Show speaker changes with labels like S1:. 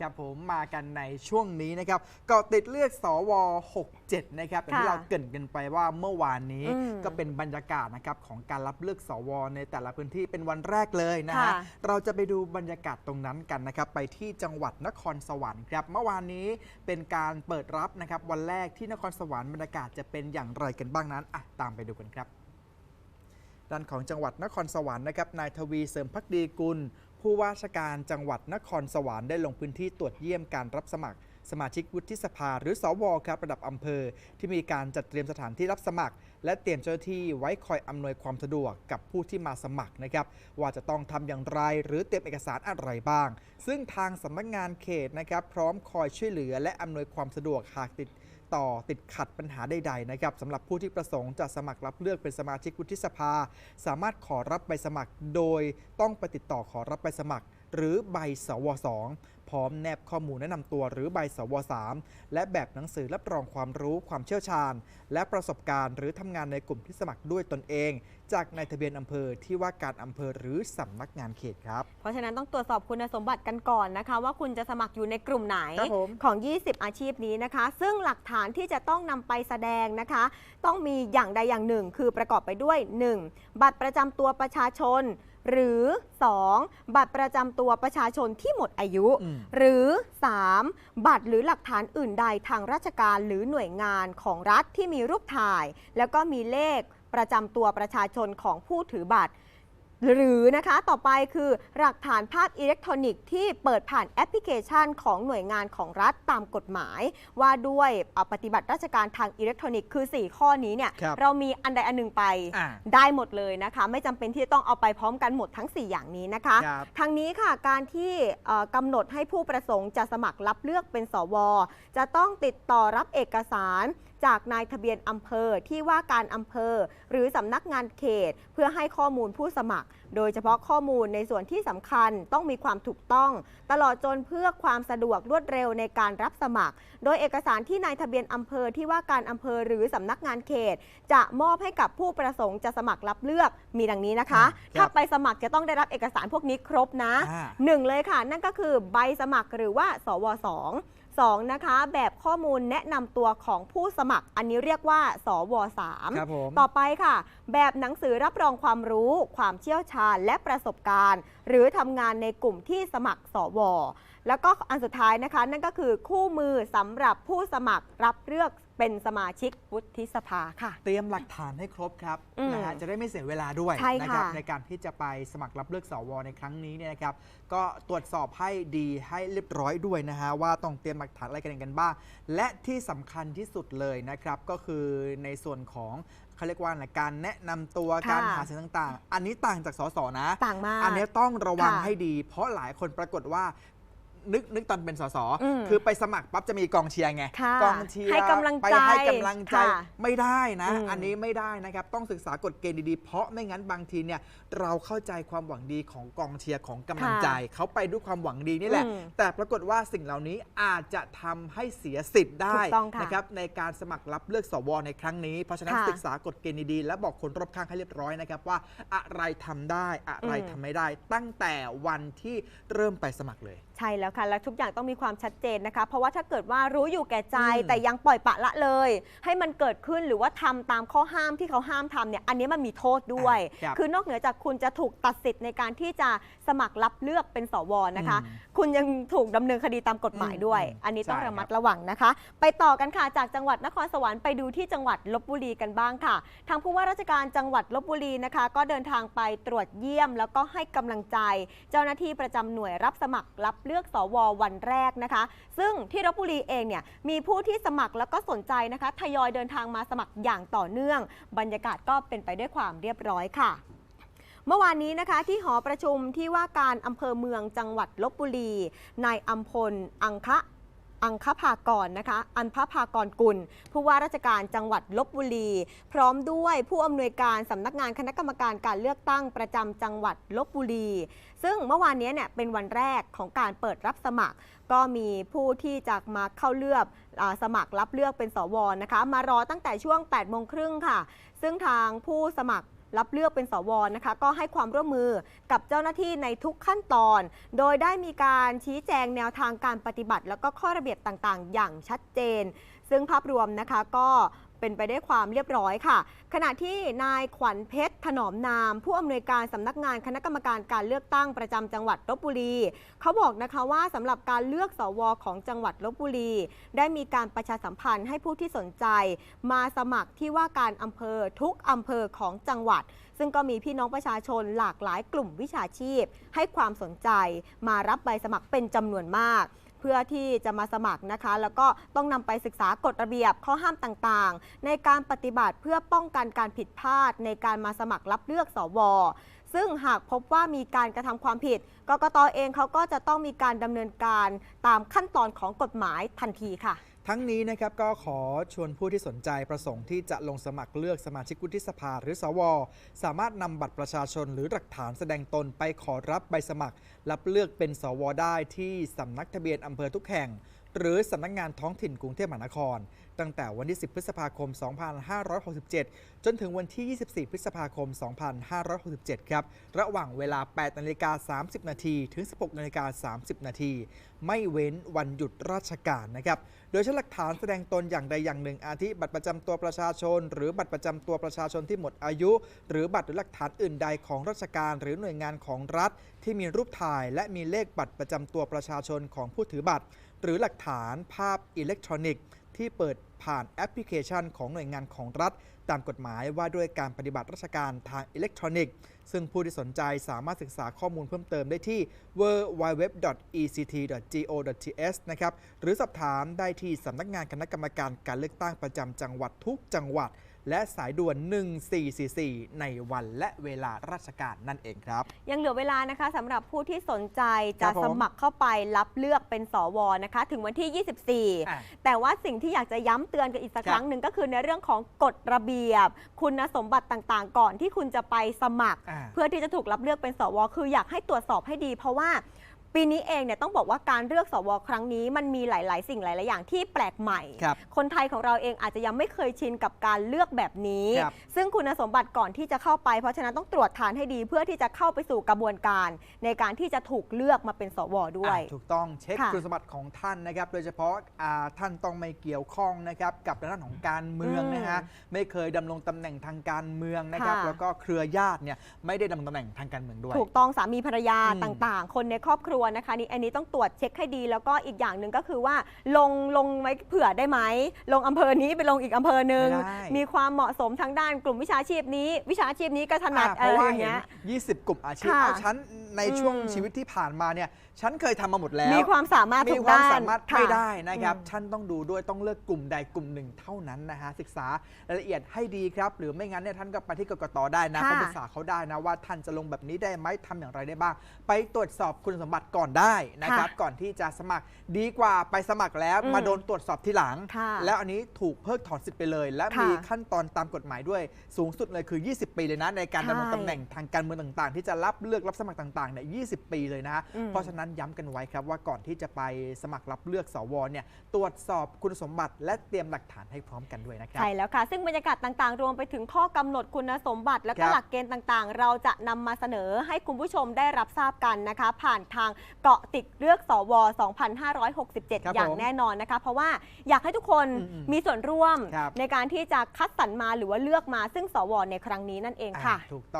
S1: ครับผมมากันในช่วงนี้นะครับเกาะติดเลือกสว67นะครับอย่างที่
S2: ค่ะ
S1: เราเกรินกันไปว่าเมื่อวานนี้
S2: อืม
S1: ก็เป็นบรรยากาศนะครับของการรับเลือกสวในแต่ละพื้นที่เป็นวันแรกเลยนะฮะ
S2: ค่ะ
S1: เราจะไปดูบรรยากาศตรงนั้นกันนะครับไปที่จังหวัดนครสวรรค์ครับเมื่อวานนี้เป็นการเปิดรับนะครับวันแรกที่นครสวรรค์บรรยากาศจะเป็นอย่างไรกันบ้างนั้นอะตามไปดูกันครับด้านของจังหวัดนครสวรรค์นะครับนายทวีเสริมพักดีกุล ผู้ว่าราชการจังหวัดนครสวรรค์ได้ลงพื้นที่ตรวจเยี่ยมการรับสมัคร สมาชิกวุฒิสภาหรือสวครับระดับอำเภอ ที่มีการจัดเตรียมสถานที่รับสมัคร และเตรียมเจ้าหน้าที่ไว้คอยอำนวยความสะดวกกับผู้ที่มาสมัครนะครับ ว่าจะต้องทำอย่างไรหรือเตรียมเอกสารอะไรบ้าง ซึ่งทางสำนักงานเขตนะครับ พร้อมคอยช่วยเหลือและอำนวยความสะดวกหากติด ต่อติดขัดปัญหาใดๆนะครับสำหรับผู้ที่ประสงค์จะสมัครรับเลือกเป็นสมาชิกวุฒิสภา สามารถขอรับใบสมัคร โดยต้องไปติดต่อขอรับใบสมัคร หรือใบสว2พร้อมแนบข้อมูลแนะนำตัวหรือใบสว3และแบบหนังสือรับรองความรู้ความเชี่ยวชาญ และประสบการณ์ หรือทำงานในกลุ่มที่สมัครด้วยตนเอง จากนายทะเบียนอำเภอที่ว่าการอำเภอหรือสำนักงานเขตครับ
S2: เพราะฉะนั้นต้องตรวจสอบคุณสมบัติกันก่อนนะคะ ว่าคุณจะสมัครอยู่ในกลุ่มไหน
S1: ครับผม
S2: ของ 20 อาชีพนี้นะคะ ซึ่งหลักฐานที่จะต้องนำไปแสดงนะคะ ต้องมีอย่างใดอย่างหนึ่ง คือประกอบไปด้วย 1. บัตรประจำตัวประชาชน หรือ 2. บัตรประจำตัวประชาชนที่หมดอายุ
S1: อืม
S2: หรือ 3. บัตรหรือหลักฐานอื่นใดทางราชการหรือหน่วยงานของรัฐที่มีรูปถ่าย แล้วก็มีเลขประจำตัวประชาชนของผู้ถือบัตร หรือนะคะต่อไปคือหลักฐานภาพอิเล็กทรอนิกส์ที่เปิดผ่านแอปพลิเคชันของหน่วยงานของรัฐตามกฎหมาย ว่าด้วยเอ่อปฏิบัติราชการทางอิเล็กทรอนิกส์คือ 4 ข้อนี้เนี่ย
S1: ครับ
S2: เรามีอันใดอันหนึ่งไป
S1: อ่า
S2: ได้หมดเลยนะคะ ไม่จำเป็นที่จะต้องเอาไปพร้อมกันหมดทั้ง 4 อย่างนี้นะคะ
S1: ครับ
S2: ทางนี้ค่ะการที่เอ่อกำหนดให้ผู้ประสงค์จะสมัครรับเลือกเป็นสว จะต้องติดต่อรับเอกสาร จากนายทะเบียนอำเภอที่ว่าการอำเภอ หรือสำนักงานเขต เพื่อให้ข้อมูลผู้สมัคร โดยเฉพาะข้อมูลในส่วนที่สำคัญต้องมีความถูกต้อง ตลอดจนเพื่อความสะดวกรวดเร็วในการรับสมัคร โดยเอกสารที่นายทะเบียนอำเภอที่ว่าการอำเภอ หรือสำนักงานเขต จะมอบให้กับผู้ประสงค์จะสมัครรับเลือกมีดังนี้นะคะ
S1: อ่าครับ
S2: ถ้าไปสมัครจะต้องได้รับเอกสารพวกนี้ครบนะ
S1: อ่า
S2: หนึ่งเลยค่ะ นั่นก็คือใบสมัครหรือว่า สวสอง สองนะคะ แบบข้อมูลแนะนำตัวของผู้สมัคร อันนี้เรียกว่า สวสาม
S1: ครับผม
S2: ต่อไปค่ะ แบบหนังสือรับรองความรู้ ความเชี่ยวชาญและประสบการณ์ หรือทำงานในกลุ่มที่สมัครสว แล้วก็อันสุดท้ายนะคะ นั่นก็คือคู่มือสำหรับผู้สมัครรับเลือกเป็นสมาชิกวุฒิสภาค่ะ
S1: เตรียมหลักฐานให้ครบครับ
S2: อืม
S1: นะฮะจะได้ไม่เสียเวลาด้วย
S2: ใช่
S1: นะ
S2: ค่ะ
S1: ครับในการที่จะไปสมัครรับเลือกสวในครั้งนี้เนี่ยนะครับ ก็ตรวจสอบให้ดีให้เรียบร้อยด้วยนะฮะว่าต้องเตรียมหลักฐานอะไรกันกันบ้าง และที่สำคัญที่สุดเลยนะครับ ก็คือในส่วนของ เขาเรียกว่าอะไรการแนะนำตัว
S2: ค่ะ
S1: การหาเสียงต่างๆ อันนี้ต่างจากสสนะ
S2: ต่างมาก
S1: อันนี้ต้องระวัง
S2: ค่ะ
S1: ให้ดี เพราะหลายคนปรากฏว่า นึกนึกตอนเป็นสส
S2: อืม
S1: คือไปสมัครปั๊บจะมีกองเชียร์ไง
S2: ค่ะ
S1: กองเชียร์
S2: ให้กำลัง
S1: ไป
S2: ใจ
S1: ให้กำลังใจ
S2: ค่ะ
S1: ไม่ได้นะ
S2: อืม
S1: อันนี้ไม่ได้นะครับ ต้องศึกษากฎเกณฑ์ดีๆ เพราะไม่งั้นบางทีเนี่ยเราเข้าใจความหวังดีของกองเชียร์ของกำลังใจ เขาไปด้วยความหวังดีนี่แหละ
S2: อืม
S1: แต่ปรากฏว่าสิ่งเหล่านี้อาจจะทำให้เสียสิทธิ์ได้
S2: ถูกต้องค่ะ
S1: นะครับในการสมัครรับเลือกสวในครั้งนี้เพราะฉะนั้น
S2: ค่ะ
S1: ศึกษากฎเกณฑ์ดีๆและบอกคนรอบข้างให้เรียบร้อยนะครับว่าอะไรทำได้อะไร
S2: อืม
S1: ทำไม่ได้ ตั้งแต่วันที่เริ่มไปสมัครเลย
S2: ใช่แล้วค่ะ และทุกอย่างต้องมีความชัดเจนนะคะ เพราะว่าถ้าเกิดว่ารู้อยู่แก่ใจ
S1: อืม
S2: แต่ยังปล่อยปละละเลย ให้มันเกิดขึ้นหรือว่าทำตามข้อห้ามที่เขาห้ามทำเนี่ยอันนี้มันมีโทษด้วย
S1: ครับ
S2: คือนอกเหนือจากคุณจะถูกตัดสิทธิ์ในการที่จะสมัครรับเลือกเป็นสวนะคะ
S1: อืม
S2: คุณยังถูกดำเนินคดีตามกฎหมายด้วย
S1: อืม
S2: อันนี้ต้อง
S1: ใช่
S2: ระมัด
S1: ครับ
S2: ระวังนะคะ ไปต่อกันค่ะจากจังหวัดนครสวรรค์ไปดูที่จังหวัดลบบุรีกันบ้างค่ะ ทางผู้ว่าราชการจังหวัดลบบุรีนะคะ ก็เดินทางไปตรวจเยี่ยม แล้วก็ให้กำลังใจ เจ้าหน้าที่ประจำหน่วยรับสมัครรับเลือกสววันแรกนะคะ ซึ่งที่ลบบุรีเองเนี่ยมีผู้ที่สมัครแล้วก็สนใจนะคะทยอยเดินทางมาสมัครอย่างต่อเนื่อง บรรยากาศก็เป็นไปด้วยความเรียบร้อยค่ะเมื่อวานนี้นะคะที่หอประชุมที่ว่าการอำเภอเมืองจังหวัดลบบุรี นายอัมพล อังคะ อังคภากรนะคะ อันพภากรกุล ผู้ว่าราชการจังหวัดลบบุรี พร้อมด้วยผู้อำนวยการสำนักงานคณะกรรมการการเลือกตั้งประจำจังหวัดลบบุรี ซึ่งเมื่อวานนี้เนี่ยเป็นวันแรกของการเปิดรับสมัคร ก็มีผู้ที่จะมาเข้าเลือกอสมัครรับเลือกเป็นสวนะคะ มารอตั้งแต่ช่วง8โมงครึ่งค่ะ ซึ่งทางผู้สมัคร รับเลือกเป็นสวนะคะ ก็ให้ความร่วมมือกับเจ้าหน้าที่ในทุกขั้นตอน โดยได้มีการชี้แจงแนวทางการปฏิบัติ แล้วก็ข้อระเบียบต่างๆ อย่างชัดเจน ซึ่งภาพรวมนะคะก็ เป็นไปได้วยความเรียบร้อยค่ะ ขณะที่นายขวัญเพชรถนอมนาม ผู้อำนวยการสำนักงานคณะกรรมการการเลือกตั้งประจำจังหวัดลบบุรี เขาบอกนะคะว่าสำหรับการเลือกสวของจังหวัดลบบุรี ได้มีการประชาสัมพันธ์ให้ผู้ที่สนใจ มาสมัครที่ว่าการอำเภอทุกอำเภอของจังหวัด ซึ่งก็มีพี่น้องประชาชนหลากหลายกลุ่มวิชาชีพ ให้ความสนใจ มารับใบสมัครเป็นจำนวนมาก เพื่อที่จะมาสมัครนะคะ แล้วก็ต้องนำไปศึกษากฎระเบียบข้อห้ามต่างๆ ในการปฏิบัติเพื่อป้องกันการผิดพลาด ในการมาสมัครรับเลือกสวซึ่งหากพบว่ามีการกระทำความผิด กกตเองเขาก็จะต้องมีการดำเนินการตามขั้นตอนของกฎหมายทันทีค่ะ
S1: ทั้งนี้นะครับก็ขอชวนผู้ที่สนใจประสงค์ที่จะลงสมัครเลือกสมาชิกวุฒิสภาหรือสว สามารถนำบัตรประชาชนหรือหลักฐานแสดงตนไปขอรับใบสมัคร รับเลือกเป็นสวได้ที่สำนักทะเบียนอำเภอทุกแห่ง หรือสำนักงานท้องถิ่นกรุงเทพมหานคร ตั้งแต่วันที่ 10 พฤษภาคม 2567 จนถึงวันที่ 24 พฤษภาคม 2567 ครับ ระหว่างเวลา 8นาฬิกา30 นาทีถึง 16นาฬิกา30 นาทีไม่เว้นวันหยุดราชการนะครับ โดยใช้หลักฐานแสดงตนอย่างใดอย่างหนึ่ง อาทิบัตรประจำตัวประชาชน หรือบัตรประจำตัวประชาชนที่หมดอายุ หรือบัตรหรือหลักฐานอื่นใดของราชการหรือหน่วยงานของรัฐ ที่มีรูปถ่ายและมีเลขบัตรประจำตัวประชาชนของผู้ถือบัตร หรือหลักฐานภาพอิเล็กทรอนิกส์ ที่เปิดผ่านแอปพลิเคชันของหน่วยงานของรัฐ ตามกฎหมายว่าด้วยการปฏิบัติราชการทางอิเล็กทรอนิกส์ ซึ่งผู้ที่สนใจสามารถศึกษาข้อมูลเพิ่มเติมได้ที่ www.ect.go.th นะครับหรือสอบถามได้ที่สำนักงานคณะกรรมการการเลือกตั้งประจำจังหวัดทุกจังหวัด และสายด่วน 1444 ในวันและเวลาราชการนั่นเองครับ
S2: ยังเหลือเวลานะคะสำหรับผู้ที่สนใจ
S1: ครั
S2: จะ
S1: บผม
S2: สมัครเข้าไปรับเลือกเป็นสวนะคะ ถึงวันที่
S1: อะ
S2: 24 แต่ว่าสิ่งที่อยากจะย้ำเตือนกันอีกสัก
S1: ครับ
S2: ครั้งหนึ่งก็คือในเรื่องของกฎระเบียบ คุณสมบัติต่างๆ ก่อนที่คุณจะไปสมัคร
S1: อ่า
S2: เพื่อที่จะถูกรับเลือกเป็นสว คืออยากให้ตรวจสอบให้ดี เพราะว่า ปีนี้เองเนี่ยต้องบอกว่าการเลือกสวครั้งนี้มันมีหลาย ๆ สิ่งหลาย ๆ อย่างที่แปลกใหม่
S1: ครับ
S2: คนไทยของเราเองอาจจะยังไม่เคยชินกับการเลือกแบบนี้
S1: ครับ
S2: ซึ่งคุณสมบัติก่อนที่จะเข้าไป เพราะฉะนั้นต้องตรวจทานให้ดีเพื่อที่จะเข้าไปสู่กระบวนการ ในการที่จะถูกเลือกมาเป็นสวด้วย
S1: อะถูกต้องเช็ค
S2: ค่ะ
S1: คุณสมบัติของท่านนะครับ โดยเฉพาะอ่าท่านต้องไม่เกี่ยวข้องนะครับกับด้านของการเมือง
S2: อืม
S1: นะฮะไม่เคยดำรงตำแหน่งทางการเมืองนะครับ
S2: ค่ะ
S1: แล้วก็เครือญาติเนี่ยไม่ได้ดำรงตำแหน่งทางการเมืองด้วย
S2: ถูกต้องสามีภรรยา
S1: อืม
S2: ต่าง ๆ คนในครอบครัวนะคะนี่อันนี้ต้องตรวจเช็คให้ดี แล้วก็อีกอย่างหนึ่งก็คือว่า ลงลงไว้เผื่อได้ไหมลงอำเภอนี้ไปลงอีกอำเภอหนึ่ง
S1: ไม่ได้
S2: มีความเหมาะสมทางด้านกลุ่มวิชาชีพนี้ วิชาชีพนี้ก็ถนัด
S1: อะเพ
S2: อะไร
S1: ราะว่า
S2: อย่าง
S1: เห็น
S2: เงี้ย
S1: 20 กลุ่มอาชีพ
S2: ค่ะ
S1: เอาฉันในช่วง
S2: อืม
S1: ชีวิตที่ผ่านมาเนี่ยฉันเคยทำมาหมดแล้ว
S2: มีความสามารถ
S1: มี
S2: ทุก
S1: ความ
S2: ด้าน
S1: สามารถ
S2: ค่ะ
S1: ไม่ได้นะครับ
S2: อืม
S1: ท่านต้องดูด้วยต้องเลือกกลุ่มใดกลุ่มหนึ่งเท่านั้นนะฮะศึกษารายละเอียดให้ดีครับ หรือไม่งั้นเนี่ยท่านก็ไปที่กกตได้นะ
S2: ค่ะ
S1: ไปปรึกษาเขาได้นะว่าท่านจะลงแบบนี้ได้ไหมทำอย่างไรได้บ้าง ไปตรวจสอบคุณสมบัติก่อนได้นะครับก่อนที่จะสมัครดีกว่าไปสมัครแล้ว
S2: อืม
S1: มาโดนตรวจสอบทีหลัง
S2: ค่ะ
S1: แล้วอันนี้ถูกเพิกถอนสิทธิ์ไปเลย และ
S2: ค่ะ
S1: มีขั้นตอนตามกฎหมายด้วยสูงสุดเลยคือ 20 ปีเลยนะในการ
S2: ใช่
S1: ดำรงตำแหน่งทางการเมืองต่าง ๆ ที่จะรับเลือกรับสมัครต่างๆเนี่ย20ปีเลยนะฮะ
S2: อืม
S1: เพราะฉะนั้นย้ำกันไว้ครับว่าก่อนที่จะไปสมัครรับเลือกสวเนี่ยตรวจสอบคุณสมบัติ และเตรียมหลักฐานให้พร้อมกันด้วยนะครับ
S2: ใช่แล้วค่ะ ซึ่งบรรยากาศต่างๆ รวมไปถึงข้อกำหนดคุณสมบัติและ
S1: ค
S2: ก็
S1: รับ
S2: หลักเกณฑ์ต่างๆ เราจะนำมาเสนอให้คุณผู้ชมได้รับทราบกันนะคะ ผ่านทางเกาะติดเลือกสว 2567
S1: ครับ
S2: อย่าง
S1: ผม
S2: แน่นอนนะคะ เพราะว่าอยากให้ทุกคน
S1: อืมๆ
S2: มีส่วนร่วม
S1: ครับ
S2: ในการที่จะคัดสรรมาหรือว่าเลือกมาซึ่งสวในครั้งนี้นั่นเองค่ะ
S1: อ่าถูกต้อง